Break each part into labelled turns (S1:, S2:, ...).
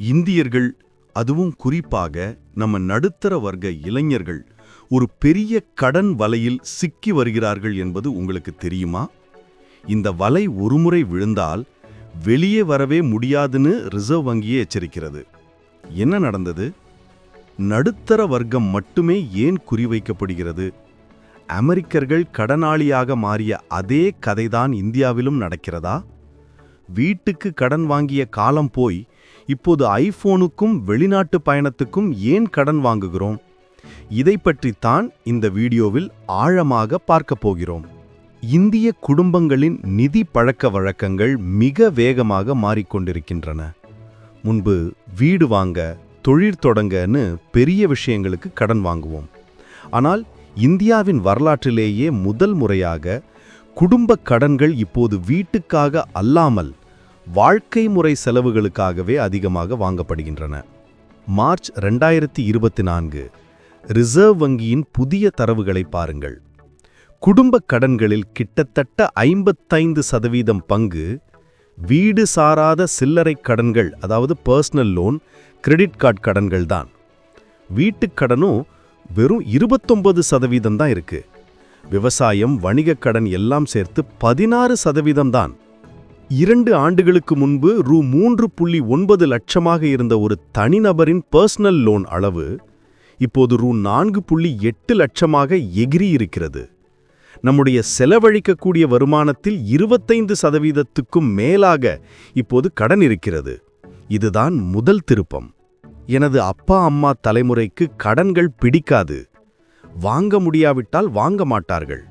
S1: இந்தியர்கள் அதுவும் குறிப்பாக நம்ம நடுத்தர வர்க்க இளைஞர்கள் ஒரு பெரிய கடன் வலையில் சிக்கி வருகிறார்கள் என்பது உங்களுக்கு தெரியுமா? இந்த வலை ஒருமுறை விழுந்தால் வெளியே வரவே முடியாதுன்னு ரிசர்வ் வங்கியே எச்சரிக்கிறது. என்ன நடந்தது? நடுத்தர வர்க்கம் மட்டுமே ஏன் குறிவைக்கப்படுகிறது? அமெரிக்கர்கள் கடனாளியாக மாறிய அதே கதைதான் இந்தியாவிலும் நடக்கிறதா? வீட்டுக்கு கடன் வாங்கிய காலம் போய் இப்போது ஐபோனுக்கும் வெளிநாட்டு பயணத்துக்கும் ஏன் கடன் வாங்குகிறோம்? இதை பற்றித்தான் இந்த வீடியோவில் ஆழமாக பார்க்கப் போகிறோம். இந்திய குடும்பங்களின் நிதி பழக்க வழக்கங்கள் மிக வேகமாக மாறிக்கொண்டிருக்கின்றன. முன்பு வீடு வாங்க தொழில் தொடங்கன்னு பெரிய விஷயங்களுக்கு கடன் வாங்குவோம். ஆனால் இந்தியாவின் வரலாற்றிலேயே முதல் முறையாக குடும்ப கடன்கள் இப்போது வீட்டுக்காக அல்லாமல் வாழ்க்கை முறை செலவுகளுக்காகவே அதிகமாக வாங்கப்படுகின்றன. மார்ச் ரெண்டாயிரத்தி இருபத்தி நான்கு ரிசர்வ் வங்கியின் புதிய தரவுகளை பாருங்கள். குடும்ப கடன்களில் கிட்டத்தட்ட ஐம்பத்தைந்து சதவீதம் பங்கு வீடு சாராத சில்லறை கடன்கள் அதாவது பர்சனல் லோன் கிரெடிட் கார்டு கடன்கள் தான். வீட்டுக் கடனும் வெறும் இருபத்தொன்பது சதவீதம் தான் இருக்கு. விவசாயம் வணிகக் கடன் எல்லாம் சேர்த்து பதினாறு சதவீதம் தான். இரண்டு ஆண்டுகளுக்கு முன்பு ரூ மூன்று புள்ளி ஒன்பது லட்சமாக இருந்த ஒரு தனிநபரின் பர்சனல் லோன் அளவு இப்போது ரூ நான்கு புள்ளி எட்டு லட்சமாக எகிரி இருக்கிறது. நம்முடைய செலவழிக்கக்கூடிய வருமானத்தில் இருபத்தைந்து சதவீதத்துக்கும் மேலாக இப்போது கடன் இருக்கிறது. இதுதான் முதல் திருப்பம். எனது அப்பா அம்மா தலைமுறைக்கு கடன்கள் பிடிக்காது. வாங்க முடியாவிட்டால் வாங்க மாட்டார்கள்.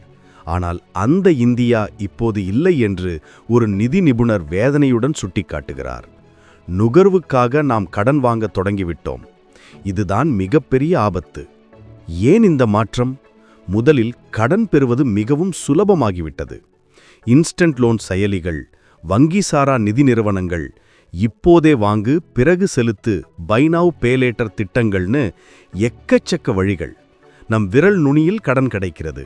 S1: ஆனால் அந்த இந்தியா இப்போது இல்லை என்று ஒரு நிதி நிபுணர் வேதனையுடன் சுட்டிக்காட்டுகிறார். நுகர்வுக்காக நாம் கடன் வாங்க தொடங்கிவிட்டோம். இதுதான் மிகப்பெரிய ஆபத்து. ஏன் இந்த மாற்றம்? முதலில் கடன் பெறுவது மிகவும் சுலபமாகிவிட்டது. இன்ஸ்டன்ட் லோன் செயலிகள் வங்கி சாரா நிதி நிறுவனங்கள் இப்போதே வாங்கு பிறகு செலுத்து பைனாவ் பேலேட்டர் திட்டங்கள்னு எக்கச்சக்க வழிகள். நம் விரல் நுனியில் கடன் கிடைக்கிறது.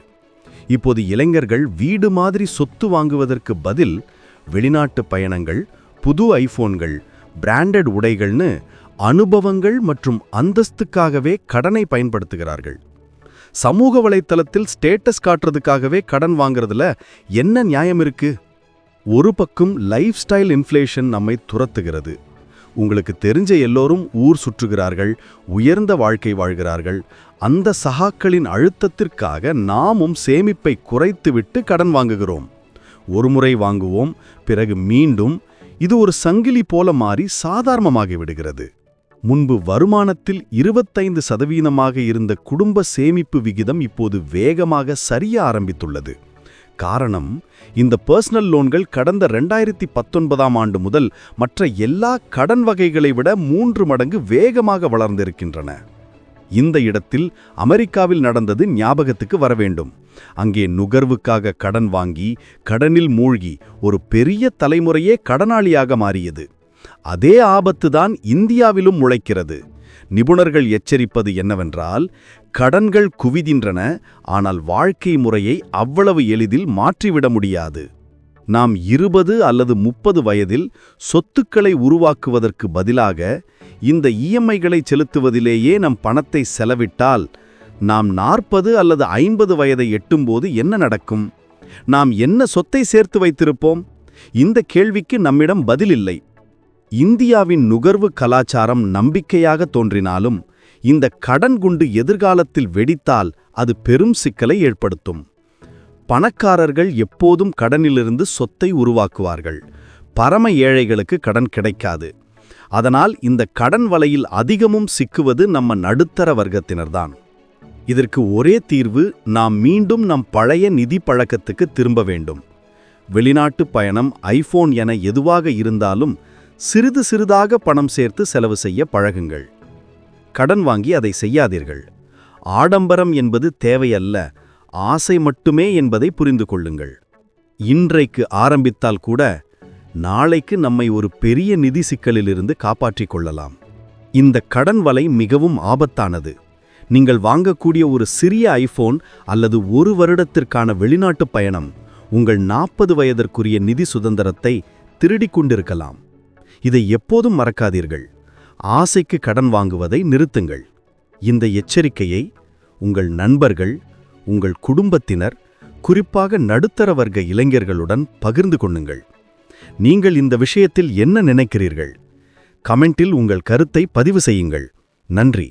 S1: இப்போது இளைஞர்கள் வீடு மாதிரி சொத்து வாங்குவதற்கு பதில் வெளிநாட்டு பயணங்கள் புது ஐஃபோன்கள் பிராண்டட் உடைகள்னு அனுபவங்கள் மற்றும் அந்தஸ்துக்காகவே கடனை பயன்படுத்துகிறார்கள். சமூக வலைத்தளத்தில் ஸ்டேட்டஸ் காட்டுறதுக்காகவே கடன் வாங்குறதுல என்ன நியாயம் இருக்கு? ஒரு பக்கம் லைஃப் ஸ்டைல் இன்ஃப்ளேஷன் நம்மை துரத்துகிறது. உங்களுக்கு தெரிஞ்ச எல்லோரும் ஊர் சுற்றுகிறார்கள் உயர்ந்த வாழ்க்கை வாழ்கிறார்கள். அந்த சகாக்களின் அழுத்தத்திற்காக நாமும் சேமிப்பை குறைத்துவிட்டு கடன் வாங்குகிறோம். ஒருமுறை வாங்குவோம் பிறகு மீண்டும். இது ஒரு சங்கிலி போல மாறி சாதாரணமாகி விடுகிறது. முன்பு வருமானத்தில் இருபத்தைந்து சதவீதமாக இருந்த குடும்ப சேமிப்பு விகிதம் இப்போது வேகமாக சரிய ஆரம்பித்துள்ளது. காரணம் இந்த பர்சனல் லோன்கள் கடந்த ரெண்டாயிரத்தி பத்தொன்பதாம் ஆண்டு முதல் மற்ற எல்லா கடன் வகைகளை விட மூன்று மடங்கு வேகமாக வளர்ந்திருக்கின்றன. இந்த இடத்தில் அமெரிக்காவில் நடந்தது ஞாபகத்துக்கு வர வேண்டும். அங்கே நுகர்வுக்காக கடன் வாங்கி கடனில் மூழ்கி ஒரு பெரிய தலைமுறையே கடனாளியாக மாறியது. அதே ஆபத்துதான் இந்தியாவிலும் முளைக்கிறது. நிபுணர்கள் எச்சரிப்பது என்னவென்றால் கடன்கள் குவிதின்றன ஆனால் வாழ்க்கை முறையை அவ்வளவு எளிதில் மாற்றிவிட முடியாது. நாம் இருபது அல்லது முப்பது வயதில் சொத்துக்களை உருவாக்குவதற்கு பதிலாக இந்த இஎம்ஐகளை செலுத்துவதிலேயே நம் பணத்தை செலவிட்டால் நாம் நாற்பது அல்லது ஐம்பது வயதை எட்டும்போது என்ன நடக்கும்? நாம் என்ன சொத்தை சேர்த்து வைத்திருப்போம்? இந்த கேள்விக்கு நம்மிடம் பதில் இல்லை. இந்தியாவின் நுகர்வு கலாச்சாரம் நம்பிக்கையாக தோன்றினாலும் இந்த கடன் குண்டு எதிர்காலத்தில் வெடித்தால் அது பெரும் சிக்கலை ஏற்படுத்தும். பணக்காரர்கள் எப்போதும் கடனிலிருந்து சொத்தை உருவாக்குவார்கள். பரம ஏழைகளுக்கு கடன் கிடைக்காது. அதனால் இந்த கடன் வலையில் அதிகமும் சிக்குவது நம்ம நடுத்தர வர்க்கத்தினர்தான். இதற்கு ஒரே தீர்வு நாம் மீண்டும் நம் பழைய நிதி பழக்கத்துக்கு திரும்ப வேண்டும். வெளிநாட்டு பயணம் ஐபோன் என எதுவாக இருந்தாலும் சிறிது சிறிதாக பணம் சேர்த்து செலவு செய்ய பழகுங்கள். கடன் வாங்கி அதை செய்யாதீர்கள். ஆடம்பரம் என்பது தேவையல்ல. ஆசை மட்டுமே என்பதை புரிந்து கொள்ளுங்கள். இன்றைக்கு ஆரம்பித்தால் கூட நாளைக்கு நம்மை ஒரு பெரிய நிதி சிக்கலிலிருந்து காப்பாற்றிக் கொள்ளலாம். இந்த கடன் வலை மிகவும் ஆபத்தானது. நீங்கள் வாங்கக்கூடிய ஒரு சிறிய ஐபோன் அல்லது ஒரு வருடத்திற்கான வெளிநாட்டு பயணம் உங்கள் நாற்பது வயதிற்குரிய நிதி சுதந்திரத்தை திருடிக் கொண்டிருக்கலாம். இதை எப்போதும் மறக்காதீர்கள். ஆசைக்கு கடன் வாங்குவதை நிறுத்துங்கள். இந்த எச்சரிக்கையை உங்கள் நண்பர்கள் உங்கள் குடும்பத்தினர் குறிப்பாக நடுத்தர வர்க்க இளைஞர்களுடன் பகிர்ந்து கொள்ளுங்கள். நீங்கள் இந்த விஷயத்தில் என்ன நினைக்கிறீர்கள்? கமெண்டில் உங்கள் கருத்தை பதிவு செய்யுங்கள். நன்றி.